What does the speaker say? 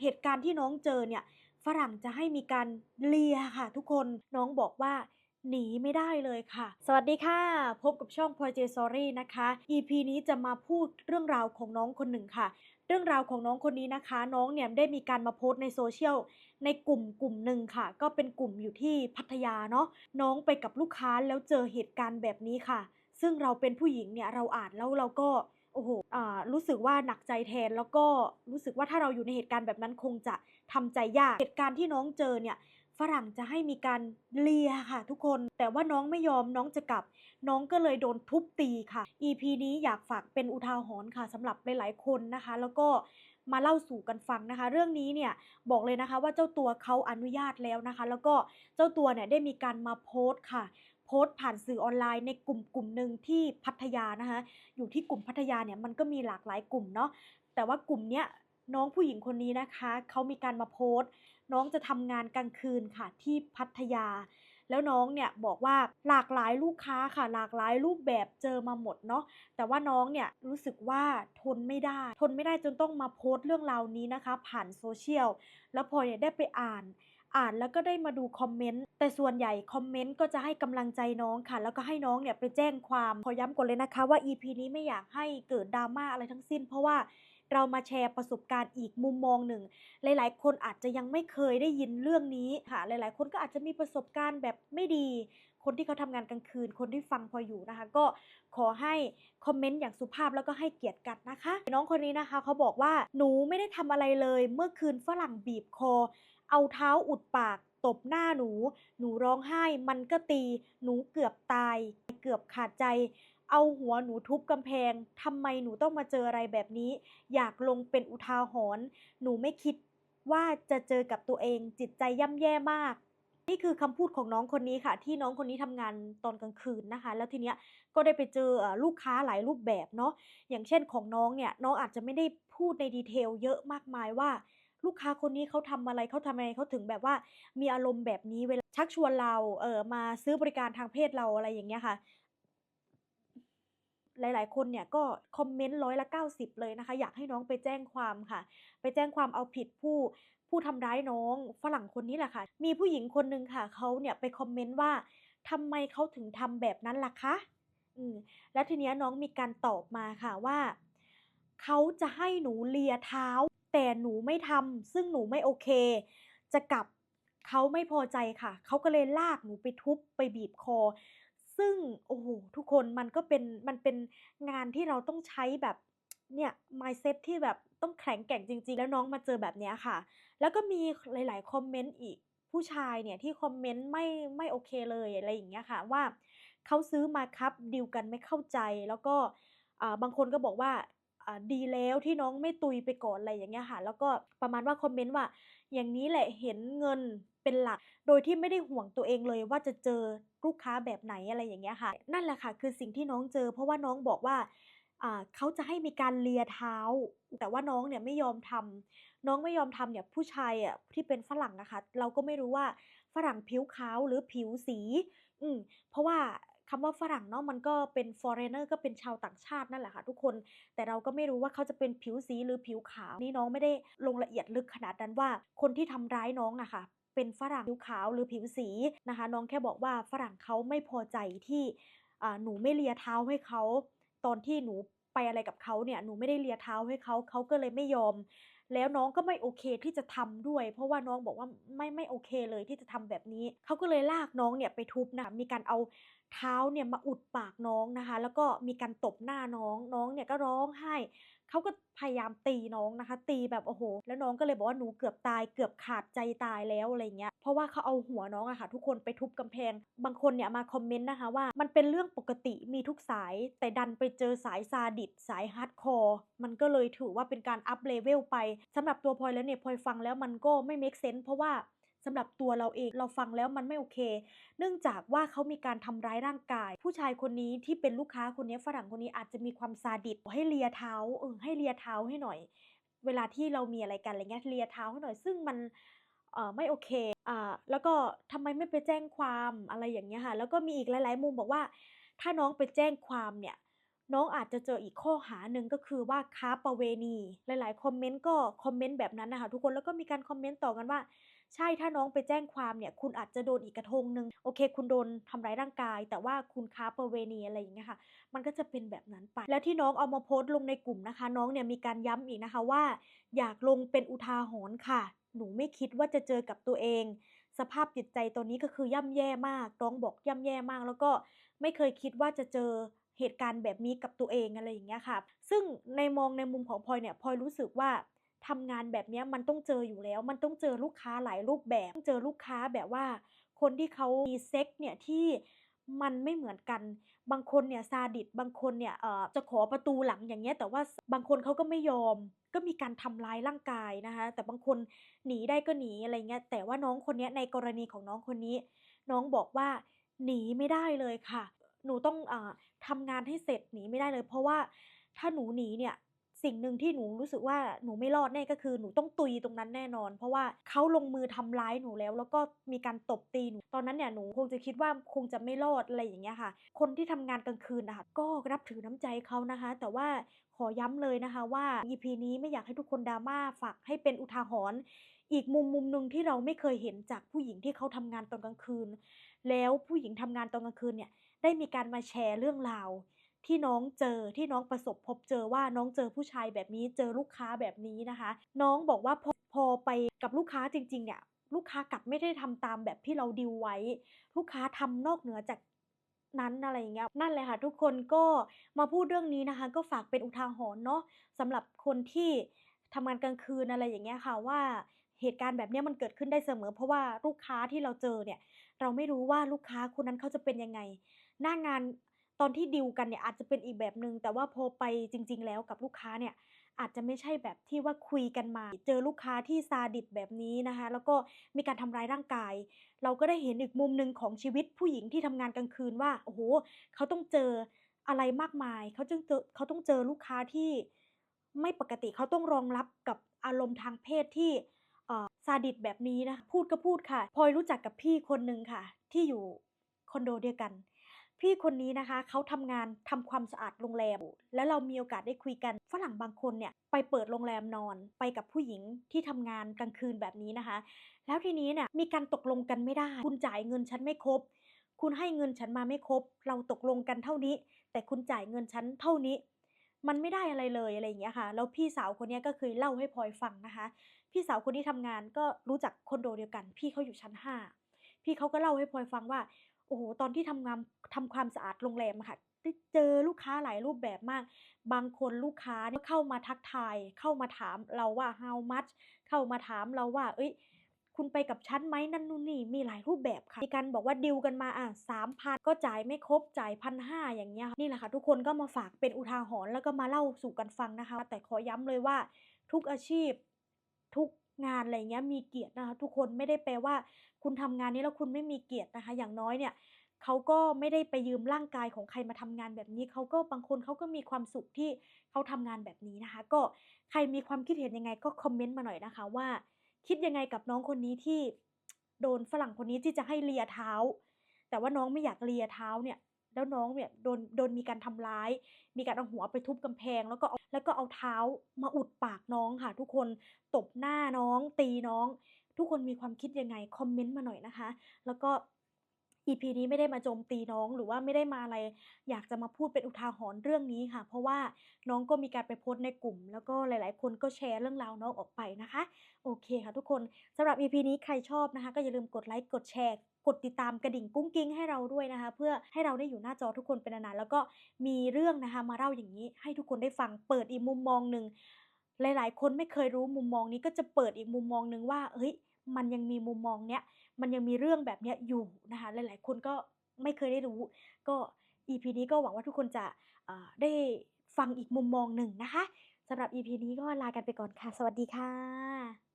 เหตุการณ์ที่น้องเจอเนี่ยฝรั่งจะให้มีการเลียค่ะ ทุกคนน้องบอกว่าหนีไม่ได้เลยค่ะ สวัสดีค่ะ พบกับช่อง p o j s o r y นะคะ EP นี้จะมาพูดเรื่องราวของน้องคนหนึ่งค่ะ เรื่องราวของน้องคนนี้นะคะ น้องเนี่ยได้มีการมาโพสต์ในโซเชียลในกลุ่มกลุ่มหนึ่งค่ะ ก็เป็นกลุ่มอยู่ที่พัทยาเนาะน้องไปกับลูกค้าแล้วเจอเหตุการณ์แบบนี้ค่ะ ซึ่งเราเป็นผู้หญิงเนี่ยเราอ่านแล้วเราก็ โอ้โหรู้สึกว่าหนักใจแทน แล้วก็รู้สึกว่าถ้าเราอยู่ในเหตุการณ์แบบนั้นคงจะทำใจยาก เหตุการณ์ที่น้องเจอเนี่ยฝรั่งจะให้มีการเลียค่ะ ทุกคน แต่ว่าน้องไม่ยอมน้องจะกลับ น้องก็เลยโดนทุบตีค่ะ EP นี้อยากฝากเป็นอุทาหรณ์ค่ะสำหรับหลายๆคนนะคะ แล้วก็มาเล่าสู่กันฟังนะคะ เรื่องนี้เนี่ยบอกเลยนะคะว่าเจ้าตัวเขาอนุญาตแล้วนะคะ แล้วก็เจ้าตัวเนี่ยได้มีการมาโพสต์ค่ะ โพสต์ผ่านสื่อออนไลน์ในกลุ่มกลุ่มหนึ่งที่พัทยานะคะอยู่ที่กลุ่มพัทยาเนี่ยมันก็มีหลากหลายกลุ่มเนาะแต่ว่ากลุ่มเนี้ยน้องผู้หญิงคนนี้นะคะเขามีการมาโพสต์ น้องจะทำงานกลางคืนค่ะที่พัทยา แล้วน้องเนี่ยบอกว่าหลากหลายลูกค้าค่ะ หลากหลายรูปแบบเจอมาหมดเนาะแต่ว่าน้องเนี่ยรู้สึกว่าทนไม่ได้ ทนไม่ได้จนต้องมาโพสต์เรื่องราวนี้นะคะ ผ่านโซเชียลแล้วพอเนี่ยได้ไปอ่าน อ่านแล้วก็ได้มาดูคอมเมนต์แต่ส่วนใหญ่คอมเมนต์ก็จะให้กำลังใจน้องค่ะ แล้วก็ให้น้องเนี่ยไปแจ้งความขอย้ำก่อนเลยนะคะว่า EP นี้ไม่อยากให้เกิดดราม่าอะไรทั้งสิ้น เพราะว่าเรามาแชร์ประสบการณ์อีกมุมมองหนึ่ง หลาย ๆ คนอาจจะยังไม่เคยได้ยินเรื่องนี้ค่ะ หลาย ๆ คนก็อาจจะมีประสบการณ์แบบไม่ดี คนที่เขาทำงานกลางคืน คนที่ฟังพออยู่นะคะ ก็ขอให้คอมเมนต์อย่างสุภาพแล้วก็ให้เกียรติกันนะคะ น้องคนนี้นะคะเขาบอกว่าหนูไม่ได้ทำอะไรเลย เมื่อคืนฝรั่งบีบคอ เอาเท้าอุดปาก ตบหน้าหนู หนูร้องไห้ มันก็ตี หนูเกือบตาย เกือบขาดใจ เอาหัวหนูทุบกำแพงทำไมหนูต้องมาเจออะไรแบบนี้ อยากลงเป็นอุทาหรณ์ หนูไม่คิดว่าจะเจอกับตัวเองจิตใจย่ำแย่มาก นี่คือคำพูดของน้องคนนี้ค่ะ ที่น้องคนนี้ทำงานตอนกลางคืนนะคะ แล้วทีเนี้ยก็ได้ไปเจอเอ่อลูกค้าหลายรูปแบบเนาะอย่างเช่นของน้องเนี่ยน้องอาจจะไม่ได้พูดในดีเทลเยอะมากมายว่า ลูกค้าคนนี้เขาทำอะไรเขาทำอะไรเขาถึงแบบว่ามีอารมณ์แบบนี้เวลาชักชวนเราเออมาซื้อบริการทางเพศเราอะไรอย่างเงี้ยค่ะ หลาย ๆ คนเนี่ยก็คอมเมนต์ร้อยละ 90 เลยนะคะ อยากให้น้องไปแจ้งความค่ะ ไปแจ้งความเอาผิดผู้ผู้ทำร้ายน้องฝรั่งคนนี้แหละค่ะ มีผู้หญิงคนหนึ่งค่ะเขาเนี่ยไปคอมเมนต์ว่าทำไมเขาถึงทำแบบนั้นล่ะคะอืมแล้วทีเนี้ยน้องมีการตอบมาค่ะว่าเขาจะให้หนูเลียเท้า แต่หนูไม่ทำซึ่งหนูไม่โอเค จะกลับเขาไม่พอใจค่ะ เขาก็เลยลากหนูไปทุบไปบีบคอ ซึ่งโอ้โหทุกคนมันก็เป็นมันเป็นงานที่เราต้องใช้แบบเนี่ย mindset ที่แบบต้องแข็งแกร่งจริง ๆ แล้วน้องมาเจอแบบเนี้ยค่ะ แล้วก็มีหลายๆคอมเมนต์อีกผู้ชายเนี่ยที่คอมเมนต์ไม่ไม่โอเคเลยอะไรอย่างเงี้ยค่ะว่าเขาซื้อมาครับดีลกันไม่เข้าใจ แล้วก็บางคนก็บอกว่า ดีแล้วที่น้องไม่ตุยไปก่อนอะไรอย่างเงี้ยค่ะ แล้วก็ประมาณว่าคอมเมนต์ว่า อย่างนี้แหละเห็นเงินเป็นหลัก โดยที่ไม่ได้ห่วงตัวเองเลยว่าจะเจอลูกค้าแบบไหนอะไรอย่างเงี้ยค่ะ นั่นแหละค่ะคือสิ่งที่น้องเจอ เพราะว่าน้องบอกว่าเขาจะให้มีการเลียเท้า แต่ว่าน้องเนี่ยไม่ยอมทำน้องไม่ยอมทำเนี่ยผู้ชายอะที่เป็นฝรั่งนะคะ เราก็ไม่รู้ว่าฝรั่งผิวขาวหรือผิวสี อืมเพราะว่า คำว่าฝรั่งเนาะมันก็เป็น foreigner ก็เป็นชาวต่างชาตินั่นแหละค่ะทุกคน แต่เราก็ไม่รู้ว่าเขาจะเป็นผิวสีหรือผิวขาว นี่น้องไม่ได้ลงละเอียดลึกขนาดนั้นว่า คนที่ทำร้ายน้องอะค่ะเป็นฝรั่งผิวขาวหรือผิวสีนะคะ น้องแค่บอกว่าฝรั่งเขาไม่พอใจที่หนูไม่เลียเท้าให้เขา ตอนที่หนูไปอะไรกับเขาเนี่ยหนูไม่ได้เลียเท้าให้เขาเขาก็เลยไม่ยอม แล้วน้องก็ไม่โอเคที่จะทำด้วย เพราะว่าน้องบอกว่าไม่ไม่โอเคเลยที่จะทำแบบนี้ เขาก็เลยลากน้องเนี่ยไปทุบนะคะมีการเอาเท้าเนี่ยมาอุดปากน้องนะคะ แล้วก็มีการตบหน้าน้องน้องเนี่ยก็ร้องไห้ เขาก็พยายามตีน้องนะคะ ตีแบบโอ้โห แล้วน้องก็เลยบอกว่าหนูเกือบตายเกือบขาดใจตายแล้วอะไรเงี้ย เพราะว่าเขาเอาหัวน้องอะค่ะ ทุกคนไปทุบกำแพง บางคนเนี่ยมาคอมเมนต์นะคะว่ามันเป็นเรื่องปกติมีทุกสาย แต่ดันไปเจอสายซาดิสสายฮาร์ดคอร์มันก็เลยถือว่าเป็นการอัพเลเวลไปสำหรับตัวพลอยแล้วเนี่ยพลอยฟังแล้วมันก็ไม่ make sense เพราะว่า สำหรับตัวเราเองเราฟังแล้วมันไม่โอเค เนื่องจากว่าเขามีการทำร้ายร่างกาย ผู้ชายคนนี้ที่เป็นลูกค้าคนนี้ฝรั่งคนนี้อาจจะมีความซาดิสให้เลียเท้าเออให้เลียเท้าให้หน่อย เวลาที่เรามีอะไรกันอะไรเงี้ยเลียเท้าให้หน่อย ซึ่งมันเออไม่โอเคอ่าแล้วก็ทำไมไม่ไปแจ้งความอะไรอย่างเงี้ยค่ะแล้วก็มีอีกหลาย ๆ มุมบอกว่า ถ้าน้องไปแจ้งความเนี่ยน้องอาจจะเจออีกข้อหาหนึ่งก็คือว่าค้าประเวณี หลาย ๆ คอมเมนต์ก็คอมเมนต์แบบนั้นนะคะทุกคนแล้วก็มีการคอมเมนต์ต่อกันว่า ใช่ถ้าน้องไปแจ้งความเนี่ย คุณอาจจะโดนอีกกระทงหนึ่งโอเค คุณโดนทำร้ายร่างกาย แต่ว่าคุณค้าประเวณีอะไรอย่างเงี้ยค่ะ มันก็จะเป็นแบบนั้นไป แล้วที่น้องเอามาโพสต์ลงในกลุ่มนะคะ น้องเนี่ยมีการย้ำอีกนะคะว่า อยากลงเป็นอุทาหรณ์ค่ะ หนูไม่คิดว่าจะเจอกับตัวเอง สภาพจิตใจตอนนี้ก็คือย่ำแย่มาก น้องบอกย่ำแย่มาก แล้วก็ไม่เคยคิดว่าจะเจอเหตุการณ์แบบนี้กับตัวเองอะไรอย่างเงี้ยค่ะ ซึ่งในมองในมุมของพลอยเนี่ยพลอยรู้สึกว่า ทำงานแบบนี้มันต้องเจออยู่แล้ว มันต้องเจอลูกค้าหลายรูปแบบต้องเจอลูกค้าแบบว่า คนที่เขามีเซ็กส์เนี่ยที่มันไม่เหมือนกัน บางคนเนี่ยซาดิสบางคนเนี่ยเอ่อจะขอประตูหลังอย่างเงี้ย แต่ว่าบางคนเขาก็ไม่ยอม ก็มีการทำร้ายร่างกายนะคะ แต่บางคนหนีได้ก็หนีอะไรเงี้ย แต่ว่าน้องคนนี้ในกรณีของน้องคนนี้ น้องบอกว่าหนีไม่ได้เลยค่ะ หนูต้องอ่าทำงานให้เสร็จหนีไม่ได้เลย เพราะว่าถ้าหนูหนีเนี่ย สิ่งหนึ่งที่หนูรู้สึกว่าหนูไม่รอดแน่ก็คือหนูต้องตุยตรงนั้นแน่นอน เพราะว่าเขาลงมือทำร้ายหนูแล้ว แล้วก็มีการตบตีหนูตอนนั้นเนี่ยหนูคงจะคิดว่าคงจะไม่รอดอะไรอย่างเงี้ยค่ะ คนที่ทำงานกลางคืนน่ะคะก็นับถือน้ำใจเขานะคะ แต่ว่าขอย้ำเลยนะคะว่า EP นี้ไม่อยากให้ทุกคน drama ฝากให้เป็นอุทาหรณ์อีกมุมมุมหนึ่งที่เราไม่เคยเห็นจากผู้หญิงที่เขาทำงานตอนกลางคืน แล้วผู้หญิงทำงานตอนกลางคืนเนี่ยได้มีการมาแชร์เรื่องราว ที่น้องเจอที่น้องประสบพบเจอว่าน้องเจอผู้ชายแบบนี้เจอลูกค้าแบบนี้นะคะ น้องบอกว่าพอพอไปกับลูกค้าจริง ๆ เนี่ยลูกค้ากลับไม่ได้ทำตามแบบที่เราดีลไว้ ลูกค้าทำนอกเหนือจากนั้นอะไรอย่างเงี้ยนั่นแหละค่ะ ทุกคนก็มาพูดเรื่องนี้นะคะ ก็ฝากเป็นอุทาหรณ์เนาะสำหรับคนที่ทำงานกลางคืนอะไรอย่างเงี้ยค่ะว่าเหตุการณ์แบบนี้มันเกิดขึ้นได้เสมอ เพราะว่าลูกค้าที่เราเจอเนี่ย เราไม่รู้ว่าลูกค้าคนนั้นเขาจะเป็นยังไง หน้างาน ตอนที่ดีลกันเนี่ยอาจจะเป็นอีกแบบหนึ่งแต่ว่าพอไปจริง ๆ แล้วกับลูกค้าเนี่ยอาจจะไม่ใช่แบบที่ว่าคุยกันมา เจอลูกค้าที่ซาดิสแบบนี้นะคะ แล้วก็มีการทำร้ายร่างกาย เราก็ได้เห็นอีกมุมหนึ่งของชีวิตผู้หญิงที่ทำงานกลางคืนว่าโอ้โฮเขาต้องเจออะไรมากมาย เขาจึงเจอเขาต้องเจอลูกค้าที่ไม่ปกติเขาต้องรองรับกับอารมณ์ทางเพศที่ซาดิสแบบนี้นะคะพูดก็พูดค่ะพลอยรู้จักกับพี่คนหนึ่งค่ะ ที่อยู่คอนโดเดียวกัน พี่คนนี้นะคะเขาทำงานทำความสะอาดโรงแรม แล้วเรามีโอกาสได้คุยกันฝรั่งบางคนเนี่ยไปเปิดโรงแรมนอนไปกับผู้หญิงที่ทำงานกลางคืนแบบนี้นะคะ แล้วทีนี้เนี่ยมีการตกลงกันไม่ได้ คุณจ่ายเงินฉันไม่ครบ คุณให้เงินฉันมาไม่ครบ เราตกลงกันเท่านี้ แต่คุณจ่ายเงินฉันเท่านี้ มันไม่ได้อะไรเลยอะไรอย่างเงี้ยค่ะแล้วพี่สาวคนนี้ก็เคยเล่าให้พลอยฟังนะคะ พี่สาวคนที่ทำงานก็รู้จักคอนโดเดียวกัน พี่เขาอยู่ชั้น 5 พี่เขาก็เล่าให้พลอยฟังว่า โอ้โฮตอนที่ทำงานทำความสะอาดโรงแรมค่ะได้เจอลูกค้าหลายรูปแบบมาก บางคนลูกค้าเนี่ยเข้ามาทักทาย เข้ามาถามเราว่า How much เข้ามาถามเราว่าเฮ้ย คุณไปกับฉันไหมนั่นนู่นนี่ มีหลายรูปแบบค่ะ มีการบอกว่าดีลกันมาอะ3,000ก็จ่ายไม่ครบ จ่าย1,500อย่างเงี้ย นี่แหละค่ะ ทุกคนก็มาฝากเป็นอุทาหรณ์แล้วก็มาเล่าสู่กันฟังนะคะ แต่ขอย้ำเลยว่าทุกอาชีพ ทุก งานอะไรเงี้ยมีเกียรตินะคะทุกคนไม่ได้แปลว่า คุณทำงานนี้แล้วคุณไม่มีเกียรตินะคะ อย่างน้อยเนี่ยเขาก็ไม่ได้ไปยืมร่างกายของใครมาทำงานแบบนี้เขาก็บางคนเขาก็มีความสุขที่เขาทำงานแบบนี้นะคะ ก็ใครมีความคิดเห็นยังไงก็คอมเมนต์มาหน่อยนะคะว่า คิดยังไงกับน้องคนนี้ที่โดนฝรั่งคนนี้ที่จะให้เลียเท้า แต่ว่าน้องไม่อยากเลียเท้าเนี่ย แล้วน้องเนี่ยโดนโดนมีการทำร้าย มีการเอาหัวไปทุบกำแพงแล้วก็เอา แล้วก็เอาเท้ามาอุดปากน้องค่ะ ทุกคนตบหน้าน้องตีน้อง ทุกคนมีความคิดยังไงคอมเมนต์มาหน่อยนะคะ แล้วก็ EP นี้ไม่ได้มาโจมตีน้องหรือว่าไม่ได้มาอะไร อยากจะมาพูดเป็นอุทาหรณ์เรื่องนี้ค่ะ เพราะว่าน้องก็มีการไปโพสต์ในกลุ่ม แล้วก็หลาย ๆ คนก็แชร์เรื่องราวน้องออกไปนะคะ โอเคค่ะทุกคนสำหรับ EP นี้ใครชอบนะคะ ก็อย่าลืมกดไลค์กดแชร์กดติดตามกระดิ่งกุ้งกิ้งให้เราด้วยนะคะ เพื่อให้เราได้อยู่หน้าจอทุกคนเป็นนานๆแล้วก็มีเรื่องนะคะมาเล่าอย่างงี้ ให้ทุกคนได้ฟังเปิดอีกมุมมองหนึ่งหลาย ๆ คนไม่เคยรู้มุมมองนี้ก็จะเปิดอีกมุมมองหนึ่งว่าเฮ้ยมันยังมีมุมมองเนี้ย มันยังมีเรื่องแบบนี้อยู่นะคะหลาย ๆ คนก็ไม่เคยได้รู้ ก็ EP นี้ก็หวังว่าทุกคนจะได้ฟังอีกมุมมองหนึ่งนะคะสำหรับ EP นี้ก็ลากันไปก่อนค่ะ สวัสดีค่ะ